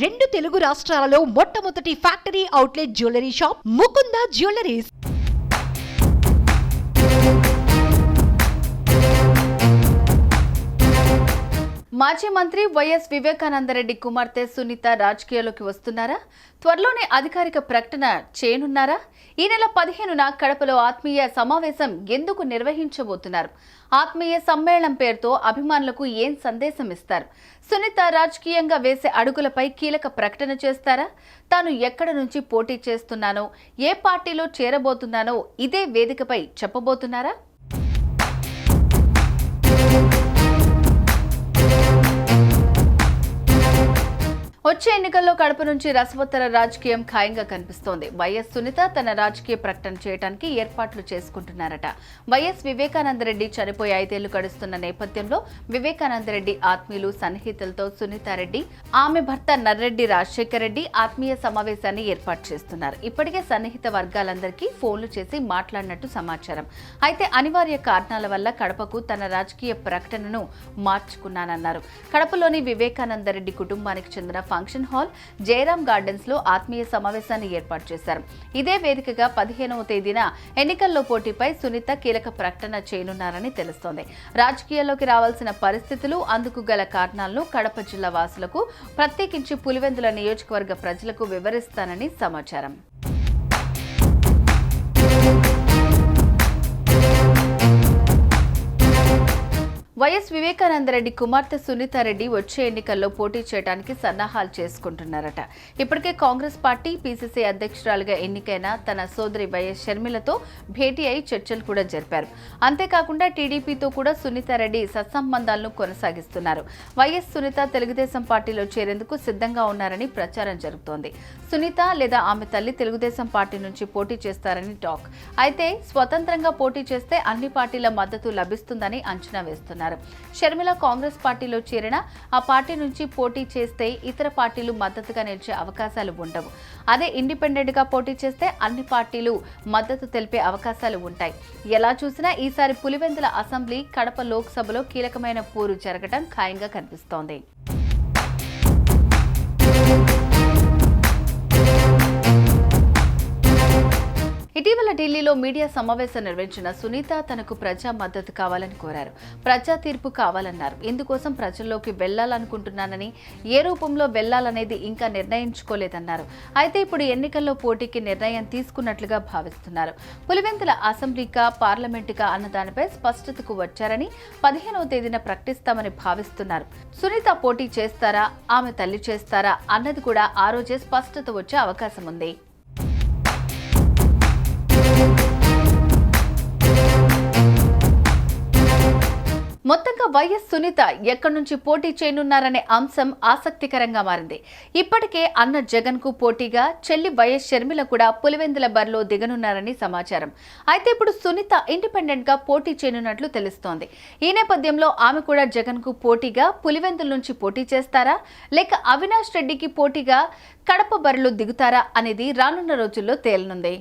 రెండు తెలుగు రాష్ట్రాలలో మొట్టమొదటి factory outlet jewellery shop Mukunda jewelleries. మాజీ మంత్రి వైఎస్ వివేకానందరెడ్డి కుమార్తె సునీత రాజకీయాల్లోకి వస్తున్నారా? త్వరలోనే అధికారిక ప్రకటన చేయనున్నారా? ఈ నెల పదిహేనున కడపలో ఆత్మీయ సమావేశం ఎందుకు నిర్వహించబోతున్నారు? ఆత్మీయ సమ్మేళనం పేరుతో అభిమానులకు ఏం సందేశం ఇస్తారు? సునీత రాజకీయంగా వేసే అడుగులపై కీలక ప్రకటన చేస్తారా? తాను ఎక్కడ నుంచి పోటీ చేస్తున్నానో ఏ పార్టీలో చేరబోతున్నానో ఇదే వేదికపై చెప్పబోతున్నారా? వచ్చే ఎన్నికల్లో కడప నుంచి రసవత్తర రాజకీయం ఖాయంగా కనిపిస్తోంది. వైఎస్ సునీత తన రాజకీయ ప్రకటన చేయడానికి ఏర్పాట్లు చేసుకుంటున్నారట. వైఎస్ వివేకానందరెడ్డి చనిపోయి ఐదేళ్ళు గడుస్తున్న నేపథ్యంలో వివేకానందరెడ్డి ఆత్మీయులు సన్నిహితులతో సునీతారెడ్డి ఆమె భర్త నర్రెడ్డి రాజశేఖర్ రెడ్డి ఆత్మీయ సమావేశాన్ని ఏర్పాటు చేస్తున్నారు. ఇప్పటికే సన్నిహిత వర్గాలందరికీ ఫోన్లు చేసి మాట్లాడినట్టు సమాచారం. అయితే అనివార్య కారణాల వల్ల కడపకు తన రాజకీయ ప్రకటనను మార్చుకున్నానన్నారు. కడపలోని వివేకానందరెడ్డి కుటుంబానికి చెందిన ఫంక్షన్ హాల్ జయరాం గార్డెన్స్లో ఆత్మీయ సమావేశాన్ని ఏర్పాటు చేశారు. ఇదే వేదికగా పదిహేనవ తేదీన ఎన్నికల్లో పోటీపై సునీత కీలక ప్రకటన చేయనున్నారని తెలుస్తోంది. రాజకీయాల్లోకి రావాల్సిన పరిస్థితులు అందుకు గల కారణాలను కడప జిల్లా వాసులకు ప్రత్యేకించి పులివెందుల నియోజకవర్గ ప్రజలకు వివరిస్తానని సమాచారం. వైఎస్ వివేకానందరెడ్డి కుమార్తె సునీతారెడ్డి వచ్చే ఎన్నికల్లో పోటీ చేయడానికి సన్నాహాలు చేసుకుంటున్నారట. ఇప్పటికే కాంగ్రెస్ పార్టీ పీసీసీ అధ్యక్షురాలుగా ఎన్నికైన తన సోదరి వైఎస్ షర్మిలతో భేటీ అయి చర్చలు కూడా జరిపారు. అంతేకాకుండా టీడీపీతో కూడా సునీతారెడ్డి సత్సంబంధాలను కొనసాగిస్తున్నారు. వైఎస్ సునీత తెలుగుదేశం పార్టీలో చేరేందుకు సిద్ధంగా ఉన్నారని ప్రచారం జరుగుతోంది. సునీత లేదా ఆమె తల్లి తెలుగుదేశం పార్టీ నుంచి పోటీ చేస్తారని టాక్. అయితే స్వతంత్రంగా పోటీ చేస్తే అన్ని పార్టీల మద్దతు లభిస్తుందని అంచనా వేస్తున్నారు. షర్మిల కాంగ్రెస్ పార్టీలో చేరిన ఆ పార్టీ నుంచి పోటీ చేస్తే ఇతర పార్టీలు మద్దతుగా నిలిచే అవకాశాలు ఉండవు. అదే ఇండిపెండెంట్గా పోటీ చేస్తే అన్ని పార్టీలు మద్దతు తెలిపే అవకాశాలు ఉంటాయి. ఎలా చూసినా ఈసారి పులివెందుల అసెంబ్లీ కడప లోక్సభలో కీలకమైన పోరు జరగడం ఖాయంగా కనిపిస్తోంది. ఇటీవల ఢిల్లీలో మీడియా సమావేశం నిర్వహించిన సునీత తనకు ప్రజా మద్దతు కావాలని కోరారు. ప్రజా తీర్పు కావాలన్నారు. ఇందుకోసం ప్రజల్లోకి వెళ్ళాలనుకుంటున్నానని ఏ రూపంలో వెళ్ళాలనేది ఇంకా నిర్ణయించుకోలేదన్నారు. అయితే ఇప్పుడు ఎన్నికల్లో పోటీకి నిర్ణయం తీసుకున్నట్లుగా భావిస్తున్నారు. పులివెందుల అసెంబ్లీకా పార్లమెంటుగా అన్న దానిపై స్పష్టతకు వచ్చారని పదిహేనవ తేదీన ప్రకటిస్తామని భావిస్తున్నారు. సునీత పోటీ చేస్తారా? ఆమె తల్లి చేస్తారా? అన్నది కూడా ఆ రోజే స్పష్టత వచ్చే అవకాశం ఉంది మొత్తంగా వైఎస్ సునీత ఎక్కడి నుంచి పోటీ చేయనున్నారనే అంశం ఆసక్తికరంగా మారింది. ఇప్పటికే అన్న జగన్కు పోటీగా చెల్లి వైఎస్ షర్మిల కూడా పులివెందుల బరిలో దిగనున్నారని సమాచారం. అయితే ఇప్పుడు సునీత ఇండిపెండెంట్గా పోటీ చేయనున్నట్లు తెలుస్తోంది. ఈ నేపథ్యంలో ఆమె కూడా జగన్కు పోటీగా పులివెందుల నుంచి పోటీ చేస్తారా? లేక అవినాష్ రెడ్డికి పోటీగా కడప బరిలో దిగుతారా అనేది రానున్న రోజుల్లో తేలనుంది.